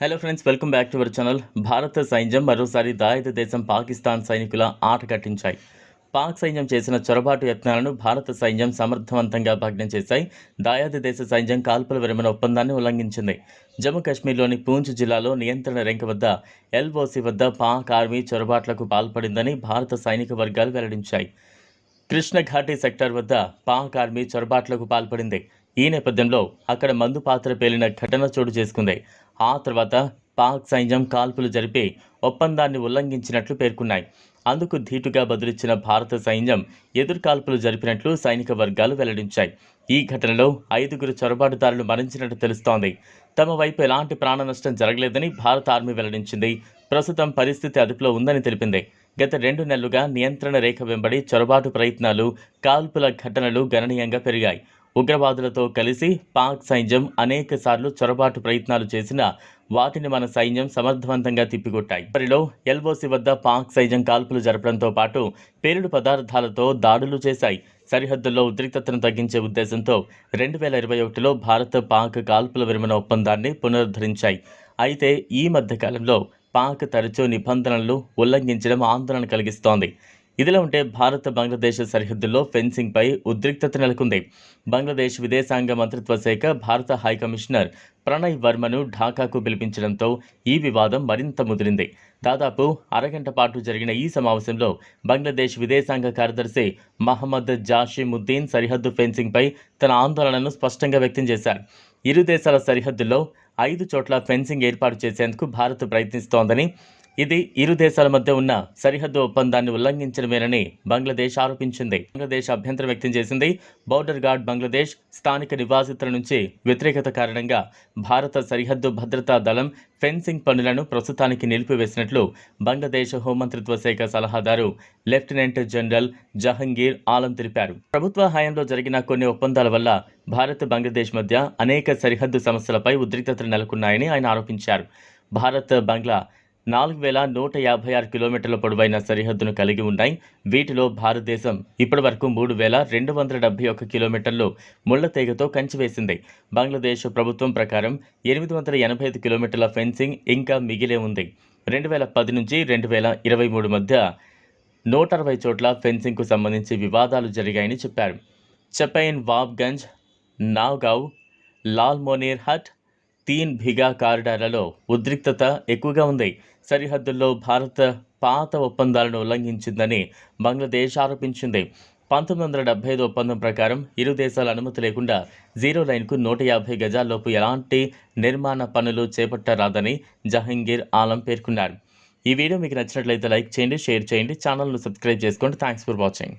Hello friends welcome back to our channel భారత సైన్యం మరోసారి దాయిద దేశం పాకిస్తాన్ సైనికుల ఆట కట్టించాయి. పాక్ సైన్యం చేసిన చొరబాటు యత్నాలను భారత సైన్యం సమర్థవంతంగా భగ్నం చేశాయి. దాయాది దేశ సైన్యం కాల్పుల విరమణ ఒప్పందాన్ని ఉల్లంఘించింది. జమ్మూ కాశ్మీర్లోని పూంచ్ జిల్లాలో నియంత్రణ రేఖ వద్ద ఎల్ఓసి వద్ద పాక్ ఆర్మీ చొరబాట్లకు పాల్పడిందని భారత సైనిక వర్గాలు వెల్లడించాయి. కృష్ణఘాటి సెక్టార్ వద్ద పాక్ ఆర్మీ చొరబాట్లకు పాల్పడింది. ఈ నేపథ్యంలో అక్కడ మందు పాత్ర పేలిన ఘటన చోటు చేసుకుంది. ఆ తర్వాత పాక్ సైన్యం కాల్పులు జరిపి ఒప్పందాన్ని ఉల్లంఘించినట్లు పేర్కొన్నాయి. అందుకు ధీటుగా బదులిచ్చిన భారత సైన్యం ఎదురు కాల్పులు జరిపినట్లు సైనిక వర్గాలు వెల్లడించాయి. ఈ ఘటనలో ఐదుగురు చొరబాటుదారులు మరణించినట్టు తెలుస్తోంది. తమ వైపు ఎలాంటి ప్రాణ నష్టం జరగలేదని భారత ఆర్మీ వెల్లడించింది. ప్రస్తుతం పరిస్థితి అదుపులో ఉందని తెలిపింది. గత రెండు నెలలుగా నియంత్రణ రేఖ వెంబడి చొరబాటు ప్రయత్నాలు కాల్పుల ఘటనలు గణనీయంగా పెరిగాయి. ఉగ్రవాదులతో కలిసి పాక్ సైన్యం అనేక సార్లు చొరబాటు ప్రయత్నాలు చేసిన వాటిని మన సైన్యం సమర్థవంతంగా తిప్పికొట్టాయి. వారిలో ఎల్ఓసి వద్ద పాక్ సైన్యం కాల్పులు జరపడంతో పాటు పేలుడు పదార్థాలతో దాడులు చేశాయి. సరిహద్దుల్లో ఉద్రిక్తతను తగ్గించే ఉద్దేశంతో రెండు వేల ఇరవై ఒకటిలో భారత్ పాక్ కాల్పుల విరమణ ఒప్పందాన్ని పునరుద్ధరించాయి. అయితే ఈ మధ్యకాలంలో పాక్ తరచూ నిబంధనలు ఉల్లంఘించడం ఆందోళన కలిగిస్తోంది. ఇదిలా ఉంటే భారత బంగ్లాదేశ్ సరిహద్దుల్లో ఫెన్సింగ్పై ఉద్రిక్తత నెలకొంది. బంగ్లాదేశ్ విదేశాంగ మంత్రిత్వ శాఖ భారత హై కమిషనర్ ప్రణయ్ వర్మను ఢాకాకు పిలిపించడంతో ఈ వివాదం మరింత ముదిరింది. దాదాపు అరగంట పాటు జరిగిన ఈ సమావేశంలో బంగ్లాదేశ్ విదేశాంగ కార్యదర్శి మహమ్మద్ జాషిముద్దీన్ సరిహద్దు ఫెన్సింగ్పై తన ఆందోళనను స్పష్టంగా వ్యక్తం చేశారు. ఇరు దేశాల సరిహద్దుల్లో ఐదు చోట్ల ఫెన్సింగ్ ఏర్పాటు చేసేందుకు భారత్ ప్రయత్నిస్తోందని ఇది ఇరు దేశాల మధ్య ఉన్న సరిహద్దు ఒప్పందాన్ని ఉల్లంఘించడమేనని బంగ్లాదేశ్ ఆరోపించింది. బంగ్లాదేశ్ అభ్యంతరం వ్యక్తం చేసింది బౌర్డర్ గార్డ్ బంగ్లాదేశ్ స్థానిక నివాసితుల నుంచి వ్యతిరేకత కారణంగా భారత సరిహద్దు భద్రతా దళం ఫెన్సింగ్ పనులను ప్రస్తుతానికి నిలిపివేసినట్లు బంగ్లాదేశ్ హోంమంత్రిత్వ శాఖ సలహాదారు లెఫ్టినెంట్ జనరల్ జహంగీర్ ఆలం తెలిపారు. ప్రభుత్వ హయాంలో జరిగిన కొన్ని ఒప్పందాల వల్ల భారత్ బంగ్లాదేశ్ మధ్య అనేక సరిహద్దు సమస్యలపై ఉద్రిక్తతలు నెలకొన్నాయని ఆయన ఆరోపించారు. భారత్ బంగ్లా నాలుగు వేల నూట యాభై ఆరు కిలోమీటర్ల పొడవైన సరిహద్దును కలిగి ఉన్నాయి. వీటిలో భారతదేశం ఇప్పటి వరకు మూడు వేల రెండు వందల డెబ్బై ఒక్క కిలోమీటర్లు ముళ్ళతీగతో కంచివేసింది. బంగ్లాదేశ్ ప్రభుత్వం ప్రకారం ఎనిమిది వందల ఎనభై ఐదు కిలోమీటర్ల ఫెన్సింగ్ ఇంకా మిగిలే ఉంది. రెండు వేల పది నుంచి రెండు వేల ఇరవై మూడు మధ్య నూట అరవై చోట్ల ఫెన్సింగ్కు సంబంధించి వివాదాలు జరిగాయని చెప్పారు. చపైన్ వాబ్గంజ్ నావ్గావ్ లాల్మోనేర్ హట్ తీన్ భిగా కారిడార్లలో ఉద్రిక్తత ఎక్కువగా ఉంది. సరిహద్దుల్లో భారత్ పాత ఒప్పందాలను ఉల్లంఘించిందని బంగ్లాదేశ్ ఆరోపించింది. పంతొమ్మిది వందల డెబ్బై ఐదు ఒప్పందం ప్రకారం ఇరు దేశాల అనుమతి లేకుండా జీరో లైన్కు నూట యాభై గజాల్లోపు ఎలాంటి నిర్మాణ పనులు చేపట్టరాదని జహంగీర్ ఆలం పేర్కొన్నారు. ఈ వీడియో మీకు నచ్చినట్లయితే లైక్ చేయండి షేర్ చేయండి ఛానల్ను సబ్స్క్రైబ్ చేసుకోండి. Thanks for watching.